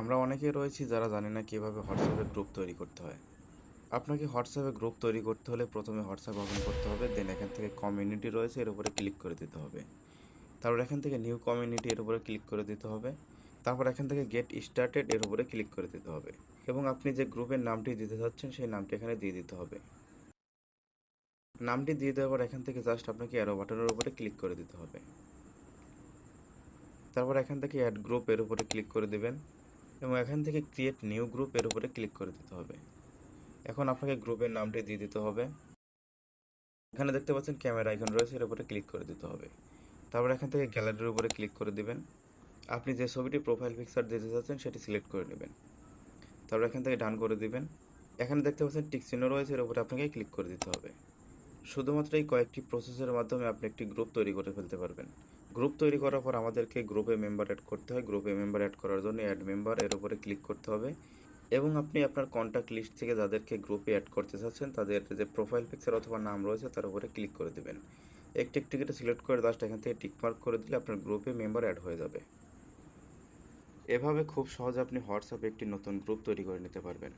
আমরা অনেকেই রয়েছি যারা জানি না কীভাবে হোয়াটসঅ্যাপে গ্রুপ তৈরি করতে হয়। আপনাকে হোয়াটসঅ্যাপে গ্রুপ তৈরি করতে হলে প্রথমে হোয়াটসঅ্যাপ ওপেন করতে হবে দেন এখান থেকে কমিউনিটি রয়েছে, এর উপরে ক্লিক করে দিতে হবে। তারপর এখান থেকে নিউ কমিউনিটি এর উপরে ক্লিক করে দিতে হবে। তারপর এখান থেকে গেট স্টার্টেড এর উপরে ক্লিক করে দিতে হবে। এবং আপনি যে গ্রুপের নামটি দিতে চাচ্ছেন সেই নামটি এখানে দিয়ে দিতে হবে। নামটি দিয়ে দেওয়ার পর এখান থেকে জাস্ট আপনাকে অ্যারো বাটনের উপরে ক্লিক করে দিতে হবে। তারপর এখান থেকে অ্যাড গ্রুপ এর উপরে ক্লিক করে দেবেন। এবং এখান থেকে ক্রিয়েট নিউ গ্রুপ এর উপরে ক্লিক করে দিতে হবে। এখন আপনাকে গ্রুপের নামটি দিয়ে দিতে হবে। এখানে দেখতে পাচ্ছেন ক্যামেরা আইকন রয়েছে, এর উপরে ক্লিক করে দিতে হবে। তারপর এখান থেকে গ্যালারির উপরে ক্লিক করে দিবেন। আপনি যে ছবিটি প্রোফাইল পিকচার দিতে চাচ্ছেন সেটি সিলেক্ট করে নেবেন। তারপর এখান থেকে ডান করে দিবেন। এখানে দেখতে পাচ্ছেন টিক চিহ্ন রয়েছে, এর উপরে আপনাকে ক্লিক করে দিতে হবে। শুধুমাত্র এই কয়েকটি প্রসেসের মাধ্যমে আপনি একটি গ্রুপ তৈরি করে ফেলতে পারবেন। গ্রুপ তৈরি করার পর আমাদেরকে গ্রুপে মেম্বার অ্যাড করতে হয়। গ্রুপে মেম্বার অ্যাড করার জন্য অ্যাড মেম্বার এর উপরে ক্লিক করতে হবে। এবং আপনি আপনার কন্ট্যাক্ট লিস্ট থেকে যাদেরকে গ্রুপে অ্যাড করতে চাচ্ছেন, তাদের যে প্রোফাইল পিকচার অথবা নাম রয়েছে, তার উপরে ক্লিক করে দেবেন। একটি একটি করে সিলেক্ট করে জাস্ট এখান থেকে টিকমার্ক করে দিলে আপনার গ্রুপে মেম্বার অ্যাড হয়ে যাবে। এভাবে খুব সহজে আপনি হোয়াটসঅ্যাপে একটি নতুন গ্রুপ তৈরি করে নিতে পারবেন।